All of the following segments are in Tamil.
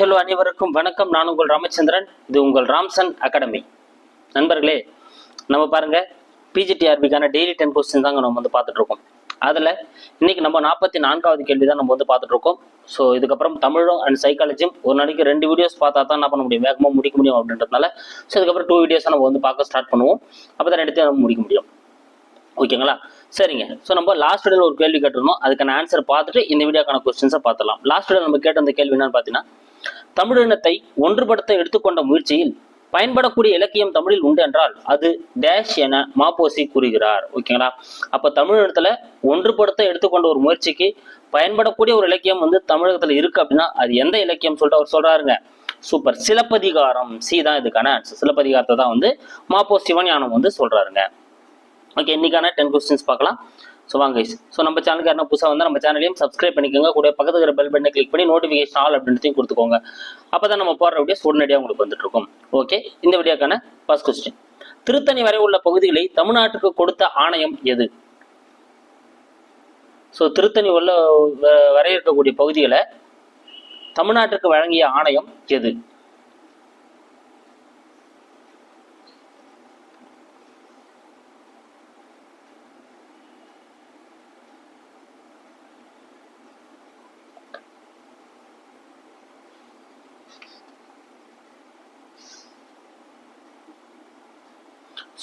ஹலோ அனைவருக்கும் வணக்கம். நான் உங்கள் ராமச்சந்திரன். இது உங்கள் ராம்சன் அகாடமி. நண்பர்களே நம்ம பாருங்கள் பிஜிடிஆர்பிக்கான டெய்லி டென் கொஸ்டின் தாங்க நம்ம வந்து பார்த்துட்ருக்கோம். அதில் இன்னைக்கு நம்ம நாற்பத்தி நான்காவது கேள்வி தான் நம்ம வந்து பார்த்துட்ருக்கோம். ஸோ இதுக்கப்புறம் தமிழும் அண்ட் சைக்காலஜியும் ஒரு நாளைக்கு ரெண்டு வீடியோஸ் பார்த்தா தான் என்ன பண்ண முடியும்? வேகமாக முடிக்க முடியும் அப்படின்றதுனால ஸோ இதுக்கப்புறம் டூ வீடியோஸாக நம்ம வந்து பார்க்க ஸ்டார்ட் பண்ணுவோம். அப்போ தான் எடுத்து நம்ம முடிக்க முடியும். ஓகேங்களா? சரிங்க. ஸோ நம்ம லாஸ்ட் வீடியோவில் ஒரு கேள்வி கேட்டிருந்தோம். அதுக்கான ஆன்சர் பார்த்துட்டு இந்த வீடியோக்கான கொஸ்டின்ஸை பார்த்துலாம் லாஸ்ட் வீடியோ நம்ம கேட்ட அந்த கேள்வி என்னன்னு பார்த்தீங்கன்னா தமிழினத்தை ஒன்றுபடுத்த எடுத்துக்கொண்ட முயற்சியில் பயன்படக்கூடிய இலக்கியம் தமிழில் உண்டு என்றால் அது டேஷ் என மாப்போசி கூறுகிறார். ஓகேங்களா அப்ப தமிழினத்துல ஒன்றுபடுத்த எடுத்துக்கொண்ட ஒரு முயற்சிக்கு பயன்படக்கூடிய ஒரு இலக்கியம் வந்து தமிழகத்துல இருக்கு அப்படின்னா அது எந்த இலக்கியம் சொல்லிட்டு அவர் சொல்றாருங்க? சூப்பர் சிலப்பதிகாரம். சி தான் இதுக்கான ஆன்சர் சிலப்பதிகாரத்தை தான் வந்து மாப்போ சிவஞானம் வந்து சொல்றாருங்க. ஓகே இன்னைக்கான டென் கொஸ்டின்ஸ் பார்க்கலாம். ஸோ வாங்க கைஸ் ஸோ நம்ம சேனலுக்கு யாரும் புதுசாக வந்தால் நம்ம சேனலையும் சப்ஸ்கிரைப் பண்ணிக்கோங்க. கூட பக்கத்துல இருக்கிற பெல் பட்டனை கிளிக் பண்ணி நோட்டிஃபிகேஷன் ஆல் அப்படின்றதையும் கொடுத்துக்கோங்க. அப்போ தான் நம்ம போடுற வீடியோஸ் உடனடியாக உங்களுக்கு வந்துட்டு இருக்கும். ஓகே இந்த வீடியோக்கான ஃபர்ஸ்ட் கொஸ்டின் திருத்தணி வரை உள்ள பகுதிகளை தமிழ்நாட்டுக்கு கொடுத்த ஆணையம் எது? ஸோ திருத்தணி உள்ள வரைய இருக்கக்கூடிய பகுதிகளை தமிழ்நாட்டுக்கு வழங்கிய ஆணையம் எது?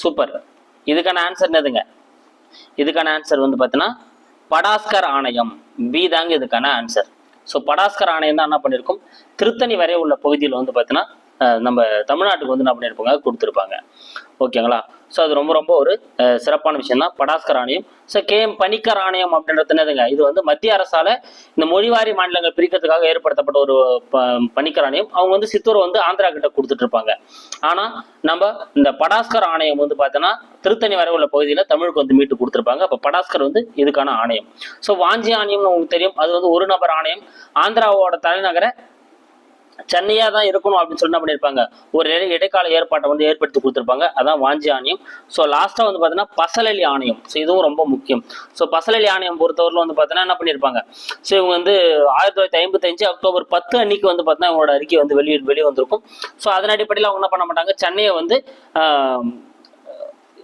சூப்பர் இதுக்கான ஆன்சர் என்னதுங்க? இதுக்கான ஆன்சர் வந்து பார்த்தீங்கன்னா படாஸ்கர் ஆணையம். பி தாங்க இதுக்கான ஆன்சர் ஸோ படாஸ்கர் ஆணையம் தான் என்ன பண்ணியிருக்கும் திருத்தணி வரை உள்ள பகுதியில் வந்து பார்த்தீங்கன்னா நம்ம தமிழ்நாட்டுக்கு வந்து என்ன பண்ணியிருப்பாங்க கொடுத்துருப்பாங்க. ஓகேங்களா ஸோ அது ரொம்ப ரொம்ப ஒரு சிறப்பான விஷயம் தான் படாஸ்கர் ஆணையம். ஸோ கே எம் பணிக்கர் ஆணையம் அப்படின்றது என்னதுங்க இது வந்து மத்திய அரசால இந்த மொழிவாரி மாநிலங்கள் பிரிக்கிறதுக்காக ஏற்படுத்தப்பட்ட ஒரு ப பணிக்கர் ஆணையம். அவங்க வந்து சித்தூரை வந்து ஆந்திரா கிட்ட கொடுத்துட்டு இருப்பாங்க. ஆனா நம்ம இந்த படாஸ்கர் ஆணையம் வந்து பார்த்தோன்னா திருத்தணி வரை உள்ள பகுதியில் தமிழுக்கு வந்து மீட்டு கொடுத்துருப்பாங்க. அப்போ படாஸ்கர் வந்து இதுக்கான ஆணையம். ஸோ வாஞ்சி ஆணையம்னு உங்களுக்கு தெரியும். அது வந்து ஒரு நபர் ஆணையம். ஆந்திராவோட தலைநகரை சென்னையாக தான் இருக்கணும் அப்படின்னு சொல்லி என்ன பண்ணியிருப்பாங்க? ஒரு இடைக்கால ஏற்பாட்டை வந்து ஏற்படுத்தி கொடுத்துருப்பாங்க. அதான் வாஞ்சி ஆணையம். ஸோ லாஸ்ட்டாக வந்து பார்த்தீங்கன்னா பசலலி ஆணையம். ஸோ இதுவும் ரொம்ப முக்கியம். ஸோ பசலலி ஆணையம் பொறுத்தவரையில் வந்து பார்த்தீங்கன்னா என்ன பண்ணியிருப்பாங்க? ஸோ இவங்க வந்து ஆயிரத்தி தொள்ளாயிரத்தி ஐம்பத்தஞ்சு அக்டோபர் பத்து அன்னைக்கு வந்து பார்த்தீங்கன்னா இவங்களோட அறிக்கை வந்து வெளியே வெளியே வந்திருக்கும் ஸோ அதன் அடிப்படையில் அவங்க என்ன பண்ண மாட்டாங்க? சென்னையை வந்து ஆஹ்,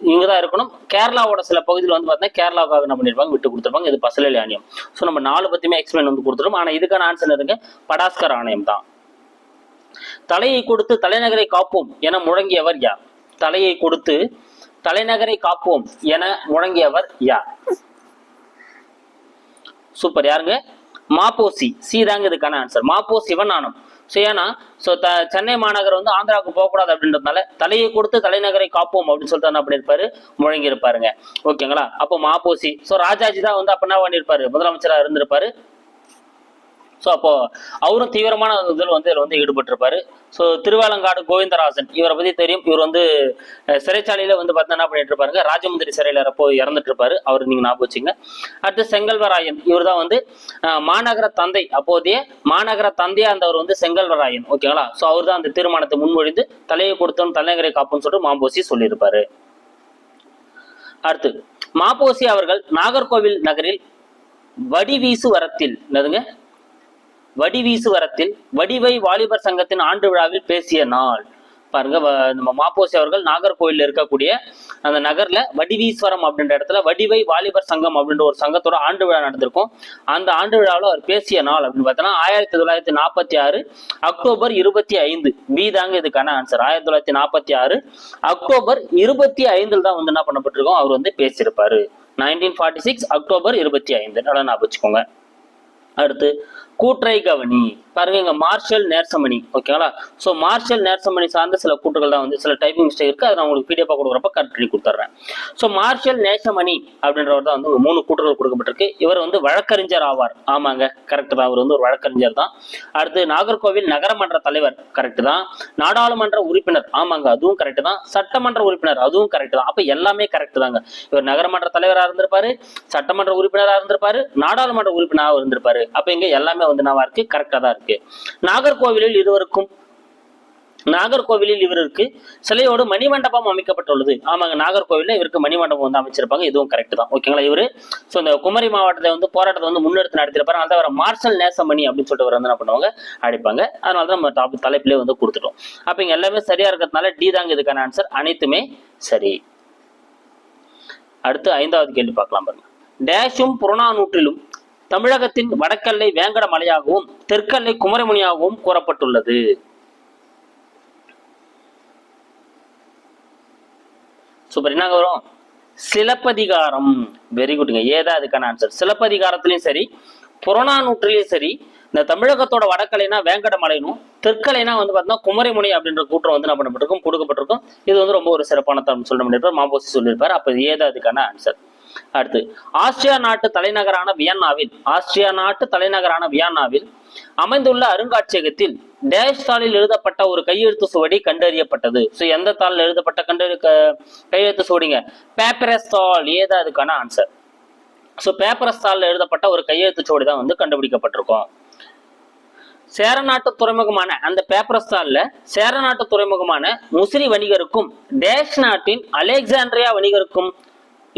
இவங்க தான் இருக்கணும். கேரளாவோட சில பகுதியில் வந்து பார்த்தீங்கன்னா கேரளாவுக்காக என்ன பண்ணியிருப்பாங்க? விட்டு கொடுத்துருப்பாங்க. இது பசலலி ஆணையம். ஸோ நம்ம நாலு பத்தியுமே எக்ஸ்பிளைன் வந்து கொடுத்துருவோம். ஆனால் இதுக்கான ஆன்சர் எதுங்க படாஸ்கர் ஆணையம் தான். தலையை கொடுத்து தலைநகரை காப்போம் என முழங்கியவர் யார்? தலையை கொடுத்து தலைநகரை காப்போம் என முழங்கியவர் யார்? சூப்பர். யாருங்க? மாப்போசி. சி தாங்க இதுக்கான ஆன்சர் மாப்போ சிவஞானம் ஸோ ஏன்னா ஸோ த சென்னை மாநகர் வந்து ஆந்திராவுக்கு போகக்கூடாது அப்படின்றதுனால தலையை கொடுத்து தலைநகரை காப்போம் அப்படின்னு சொல்லிட்டு என்ன பண்ணியிருப்பாரு முழங்கி இருப்பாருங்க ஓகேங்களா? அப்போ மாப்போசி. ஸோ ராஜாஜி தான் வந்து அப்போ என்ன பண்ணியிருப்பாரு? முதலமைச்சராக இருந்திருப்பாரு. ஸோ அப்போ அவரும் தீவிரமான இதில் வந்து இதில் வந்து ஈடுபட்டிருப்பாரு. ஸோ திருவாலங்காடு கோவிந்தராசன் இவரை பற்றி தெரியும். இவர் வந்து சிறைச்சாலையில் சிறைச்சாலையில வந்து பார்த்தா என்ன பண்ணிட்டு இருப்பாருங்க ராஜமுந்திரி சிறையில் அப்போ இறந்துட்டு இருப்பாரு. அவர் நீங்க ஞாபகம் வச்சுங்க அடுத்து செங்கல்வராயன் இவர் தான் வந்து மாநகர தந்தை. அப்போதைய மாநகர தந்தையா இருந்தவர் வந்து செங்கல்வராயன் ஓகேங்களா ஸோ அவர் தான் அந்த தீர்மானத்தை முன்மொழிந்து தலையை கொடுத்தோம் தலைநகரை காப்புன்னு சொல்லிட்டு மாம்போசி சொல்லியிருப்பாரு. அடுத்து மாப்போசி அவர்கள் நாகர்கோவில் நகரில் வடிவீசு வரத்தில் என்னதுங்க? வடிவீசு வரத்தில் வடிவை வாலிபர் சங்கத்தின் ஆண்டு விழாவில் பேசிய நாள். பாருங்க வ- நம்ம மாப்போசி அவர்கள் நாகர்கோவில் இருக்கக்கூடிய அந்த நகர்ல வடிவீஸ்வரம் அப்படின்ற இடத்துல வடிவை வாலிபர் சங்கம் அப்படின்ற ஒரு சங்கத்தோட ஆண்டு விழா நடந்திருக்கும். அந்த ஆண்டு விழாவில் அவர் பேசிய நாள் அப்படின்னு பார்த்தோன்னா ஆயிரத்தி தொள்ளாயிரத்தி நாற்பத்தி ஆறு அக்டோபர் இருபத்தி ஐந்து. பி தாங்க இதுக்கான ஆன்சர் ஆயிரத்தி தொள்ளாயிரத்தி நாற்பத்தி ஆறு அக்டோபர் இருபத்தி ஐந்தில் தான் வந்து என்ன பண்ணப்பட்டிருக்கோம்? அவர் வந்து பேசியிருப்பாரு. நைன்டீன் ஃபார்ட்டி சிக்ஸ் அக்டோபர் இருபத்தி ஐந்து. நல்லா ஞாபகம் வச்சுக்கோங்க. அடுத்து கூற்றை கவனி. பாருங்க இங்க மார்ஷல் நேர்சமணி ஓகேங்களா ஸோ மார்ஷல் நேர்சமணி சார்ந்த சில கூற்றுகள் தான் வந்து சில டைப்பிங் மிஸ்டேக் இருக்கு. அதை நான் உங்களுக்கு பிடிஎஃப் கொடுக்குறப்ப கரெக்ட் பண்ணி கொடுத்துட்றேன் ஸோ மார்ஷல் நேசமணி அப்படின்றவர் தான் வந்து ஒரு மூணு கூற்றுகள் கொடுக்கப்பட்டிருக்கு. இவர் வந்து வழக்கறிஞர் ஆவார். ஆமாங்க கரெக்ட் தான். அவர் வந்து ஒரு வழக்கறிஞர் தான். அடுத்து நாகர்கோவில் நகரமன்ற தலைவர் கரெக்ட் தான். நாடாளுமன்ற உறுப்பினர் ஆமாங்க அதுவும் கரெக்ட் தான். சட்டமன்ற உறுப்பினர் அதுவும் கரெக்ட் தான். அப்போ எல்லாமே கரெக்ட் தாங்க. இவர் நகரமன்ற தலைவராக இருந்திருப்பாரு சட்டமன்ற உறுப்பினராக இருந்திருப்பாரு நாடாளுமன்ற உறுப்பினராக இருந்திருப்பாரு. அப்போ இங்க எல்லாமே வந்து என்னவா இருக்கு கரெக்டா தான் இருக்கு. நாகர்கோவிலில் இருவருக்கும் நாகர்கோவிலில் இவருக்கு சிலையோடு மணிமண்டபம் அமைக்கப்பட்டுள்ளது. ஆமாங்க நாகர்கோவில்ல இவருக்கு மணிமண்டபம் வந்து அமைச்சிருப்பாங்க இதுவும் கரெக்ட் தான். ஓகேங்களா இவர்? ஸோ இந்த குமரி மாவட்டத்தை வந்து போராட்டத்தை வந்து முன்னெடுத்து நடத்திருப்பாரு அதனால அவர் மார்ஷல் நேசமணி அப்படின்னு சொல்லிட்டு வந்து என்ன பண்ணுவாங்க அடிப்பாங்க. அதனால தான் நம்ம டாப் தலைப்பிலே வந்து கொடுத்துட்டோம். அப்போ இங்கே எல்லாமே சரியா இருக்கிறதுனால டி தாங்க இதுக்கான ஆன்சர் அனைத்துமே சரி. அடுத்து ஐந்தாவது கேள்வி பார்க்கலாம் பாருங்க. டேஷும் புறநானூற்றிலும் தமிழகத்தின் வடக்கல்லை வேங்கட மலையாகவும் தெற்கல்லை குமரமுனியாகவும் கூறப்பட்டுள்ளது. சூப்பர் என்ன வரும்? சிலப்பதிகாரம். வெரி குட்ங்க ஏதா அதுக்கான ஆன்சர் சிலப்பதிகாரத்திலையும் சரி புறநானூற்றிலையும் சரி இந்த தமிழகத்தோட வடக்கலைனா வேங்கடமலைனும் தெற்கலைனா வந்து பார்த்தீங்கன்னா குமரிமுனை அப்படின்ற கூற்றம் வந்து என்ன பண்ணப்பட்டிருக்கும்? கொடுக்கப்பட்டிருக்கும் இது வந்து ரொம்ப ஒரு சிறப்பான தரம் சொல்ல முடியிருப்பார் மாபோசி சொல்லியிருப்பார். அப்போ ஏதா அதுக்கான ஆன்சர் அடுத்து ஆஸ்திரியா நாட்டு தலைநகரான வியன்னாவில் ஆஸ்திரியா நாட்டு தலைநகரான வியன்னாவில் அமைந்துள்ள அருங்காட்சியகத்தில் டேஷ் தாளில் எழுதப்பட்ட ஒரு கையெழுத்து சுவடி கண்டறியப்பட்டது. ஸோ எந்த தாளில் எழுதப்பட்ட கண்டறி கையெழுத்து சுவடிங்க? பேப்பரஸ் தாள் ஏதா அதுக்கான ஆன்சர் ஸோ பேப்பரஸ் தாளில் எழுதப்பட்ட ஒரு கையெழுத்து சுவடி தான் வந்து கண்டுபிடிக்கப்பட்டிருக்கும். சேரநாட்டு துறைமுகமான அந்த பேப்பரஸ் தாளில் சேரநாட்டு துறைமுகமான முசிறி வணிகருக்கும் டேஷ் நாட்டின் அலெக்சாண்ட்ரியா வணிகருக்கும்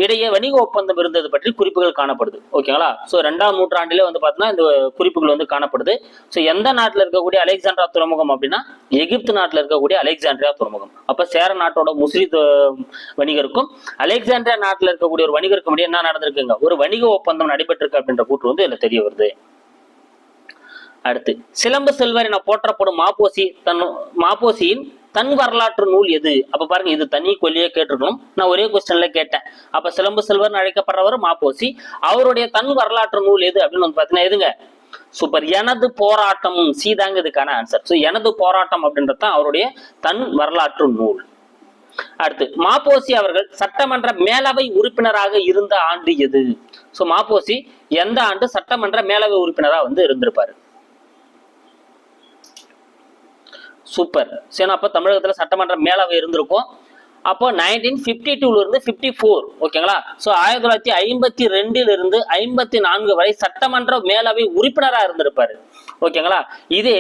இடையே வணிக ஒப்பந்தம் இருந்தது பற்றி குறிப்புகள் காணப்படுது. ஓகேங்களா? ஸோ ரெண்டாம் நூற்றாண்டிலே வந்து பார்த்தீங்கன்னா இந்த குறிப்புகள் வந்து காணப்படுது. ஸோ எந்த நாட்டில் இருக்கக்கூடிய அலெக்சாண்ட்ரா துறைமுகம் அப்படின்னா எகிப்து நாட்டில் இருக்கக்கூடிய அலெக்சாண்ட்ரியா துறைமுகம். அப்போ சேர நாட்டோட முஸ்லி வணிகருக்கும் அலெக்சாண்ட்ரியா நாட்டில் இருக்கக்கூடிய ஒரு வணிகருக்கும் இடையே என்ன நடந்திருக்குங்க? ஒரு வணிக ஒப்பந்தம் நடைபெற்றிருக்கு அப்படின்ற கூற்று வந்து இதில் தெரிய வருது. அடுத்து சிலம்பு செல்வர் என போற்றப்படும் மாப்போசி தன் மாப்போசியின் தன் வரலாற்று நூல் எது? அப்ப பாருங்க இது தனி கொல்லியே கேட்டிருக்கணும். நான் ஒரே கொஸ்டின்ல கேட்டேன். அப்ப சிலம்பு செல்வர் அழைக்கப்படுறவர் மாப்போசி. அவருடைய தன் வரலாற்று நூல் எது அப்படின்னு வந்து பாத்தீங்கன்னா எதுங்க? சூப்பர் எனது போராட்டம் சீதாங்க இதுக்கான ஆன்சர் ஸோ எனது போராட்டம் அப்படின்றது தான் அவருடைய தன் வரலாற்று நூல். அடுத்து மாப்போசி அவர்கள் சட்டமன்ற மேலவை உறுப்பினராக இருந்த ஆண்டு எது? ஸோ மாப்போசி எந்த ஆண்டு சட்டமன்ற மேலவை உறுப்பினராக வந்து இருந்திருப்பாரு? சூப்பர். சரி அப்போ தமிழகத்தில் சட்டமன்ற மேலவை இருந்திருக்கும் அப்போ நைன்டீன் ஃபிஃப்டி டூலேருந்து ஃபிஃப்டி ஃபோர் ஓகேங்களா? ஸோ ஆயிரத்தி தொள்ளாயிரத்தி ஐம்பத்தி ரெண்டிலிருந்து ஐம்பத்தி நான்கு வரை சட்டமன்ற மேலவை உறுப்பினராக இருந்திருப்பார். ஓகேங்களா? இதே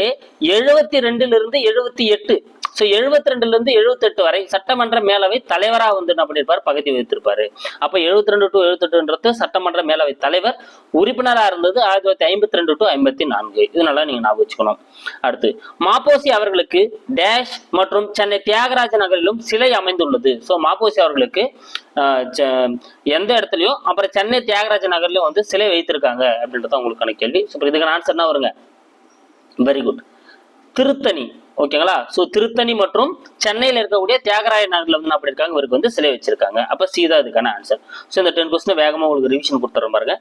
எழுபத்தி ரெண்டுலேருந்து எழுபத்தி எட்டு ஸோ எழுபத்தி ரெண்டுலேருந்து எழுபத்தெட்டு வரை சட்டமன்ற மேலவை தலைவராக வந்து என்ன பண்ணியிருப்பார் பகுதி வைத்திருப்பார் அப்போ எழுபத்தி ரெண்டு டு எழுபத்தெட்டுன்றது சட்டமன்ற மேலவை தலைவர் உறுப்பினராக இருந்தது ஆயிரத்தி தொள்ளாயிரத்தி ஐம்பத்தி ரெண்டு டு ஐம்பத்தி நான்கு இது நல்லா நீங்க ஞாபகம் வச்சுக்கணும். அடுத்து மாப்போசி அவர்களுக்கு டேஷ் மற்றும் சென்னை தியாகராஜ நகரிலும் சிலை அமைந்துள்ளது. ஸோ மாப்போசி அவர்களுக்கு செ- எந்த இடத்துலையும் அப்புறம் சென்னை தியாகராஜ நகர்லயும் வந்து சிலை வைத்திருக்காங்க அப்படின்றது உங்களுக்கான கேள்வி. ஸோ இதுக்கான ஆன்சர் என்ன வருங்க? Very good Tiruttani. ஓகேங்களா? ஸோ திருத்தணி மற்றும் சென்னையில் இருக்கக்கூடிய தியாகராய நகரில் வந்து என்ன பண்ணியிருக்காங்க இவருக்கு வந்து சிலை வச்சிருக்காங்க. அப்போ சீதா இதுக்கான ஆன்சர் ஸோ இந்த டென் கொஸ்டின் வேகமாக உங்களுக்கு ரிவிஷன் கொடுத்துறோம் பாருங்க.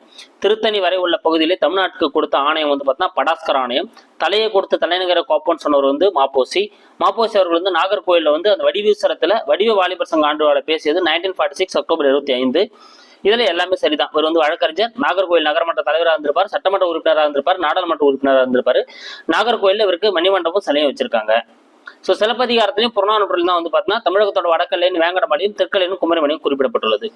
திருத்தணி வரை உள்ள பகுதியிலே தமிழ்நாட்டுக்கு கொடுத்த ஆணையம் வந்து பார்த்தீங்கன்னா படாஸ்கர் ஆணையம். தலையை கொடுத்த தலைநகர கோப்பன் சொன்னவர் வந்து மாப்போசி. மாப்போசி அவர்கள் வந்து நாகர்கோயிலில் வந்து அந்த வடிவீசரத்தில் வடிவ வாலிபர் சங்க ஆண்டு பேசியது நைன்டீன் ஃபார்ட்டி சிக்ஸ் அக்டோபர் இருபத்தி ஐந்து. இதுல எல்லாமே சரிதான். இவர் வந்து வழக்கறிஞர் நாகர்கோவில் நகரமன்ற தலைவராக இருந்திருப்பார் சட்டமன்ற உறுப்பினராக இருந்திருப்பார் நாடாளுமன்ற உறுப்பினராக இருந்திருப்பாரு. நாகர்கோவில் இவருக்கு மணிமண்டபம் சிலையும் வச்சிருக்காங்க. ஸோ சிலப்பதிகாரத்திலையும் புறநானூற்றிலும் தான் வந்து பார்த்தீங்கன்னா தமிழகத்தோட வடக்கல்லையும் வேங்கடமலையும் தெற்கலையும் குமரிமலையும் குறிப்பிடப்பட்டுள்ளது.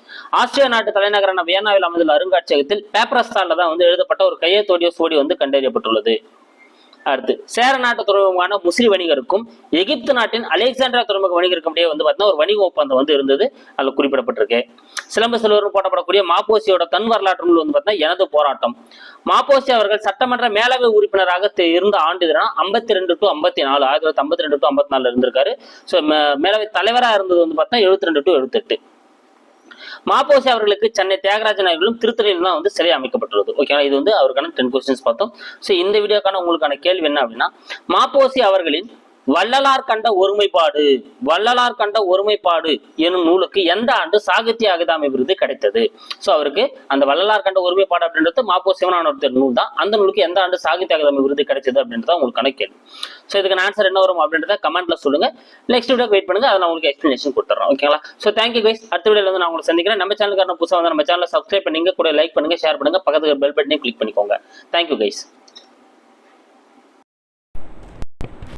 ஆஸ்திரியா நாட்டு தலைநகரான வியன்னாவில் அமைந்துள்ள அருங்காட்சியகத்தில் பேப்பரஸ்தாலில் தான் வந்து எழுதப்பட்ட ஒரு கையெழுத்தோடிய சுவடி வந்து கண்டறியப்பட்டுள்ளது. அடுத்து சேர நாட்டு துறைமுகமான முஸ்லி வணிகருக்கும் எகிப்து நாட்டின் அலெக்சாண்ட்ரா துறைமுக வணிகருக்கும் இடையே வந்து பார்த்தீங்கன்னா ஒரு வணிக ஒப்பந்தம் வந்து இருந்தது. அதில் குறிப்பிடப்பட்டிருக்கு. சிலம்பு செல்வர் போட்டப்படக்கூடிய மாப்போசியோட தன் வரலாற்று நூல் வந்து பார்த்தீங்கன்னா எனது போராட்டம். மாப்போசி அவர்கள் சட்டமன்ற மேலவை உறுப்பினராக இருந்த ஆண்டு ஐம்பத்தி ரெண்டு டு ஐம்பத்தி நாலு ஆயிரத்தி தொள்ளாயிரத்தி ஐம்பத்தி ரெண்டு டு ஐம்பத்தி நாலு இருந்திருக்காரு ஸோ மேலவை தலைவராக இருந்தது வந்து பார்த்தீங்கன்னா எழுபத்தி ரெண்டு டு எழுபத்தெட்டு மாப்போசி அவர்களுக்கு சென்னை தியாகராஜ நகரிலும் திருத்தறையில் தான் வந்து சிலை அமைக்கப்பட்டுள்ளது. ஓகேவா இது வந்து அவருக்கான டென் கொஸ்டின்ஸ் பார்த்தோம். ஸோ இந்த வீடியோக்கான உங்களுக்கான கேள்வி என்ன அப்படின்னா மாப்போசி அவர்களின் வள்ளலார் கண்ட ஒருமைப்பாடு வள்ளலார் கண்ட ஒருமைப்பாடு எனும் நூலுக்கு எந்த ஆண்டு சாகித்ய அகதாமி விருது கிடைத்தது? ஸோ அவருக்கு அந்த வள்ளலார் கண்ட ஒருமைப்பாடு அப்படின்றது மாப்போ சிவனானோட நூல் தான். அந்த நூலுக்கு எந்த ஆண்டு சாகித்ய அகாதமி விருது கிடைச்சது அப்படின்றத உங்களுக்கான கேள்வி. ஸோ இதுக்கு ஆன்சர் என்ன வரும் அப்படின்றத கமெண்ட்ல சொல்லுங்க. நெக்ஸ்ட் வீடியோ வெயிட் பண்ணுங்க அதை நான் உங்களுக்கு எக்ஸ்பிளேஷன் கொடுத்துறோம் ஓகேங்களா ஸோ தேங்க்யூ கைஸ் அடுத்த வீடியோல வந்து நான் உங்களை சந்திக்கிறேன். நம்ம சேனலுக்கான புதுசாக வந்து நம்ம சேனலை சப்ஸ்கிரைப் பண்ணுங்க கூட லைக் பண்ணுங்க ஷேர் பண்ணுங்க பக்கத்துக்கு பெல் பட்டனையும் கிளிக் பண்ணிக்கோங்க. Thank you guys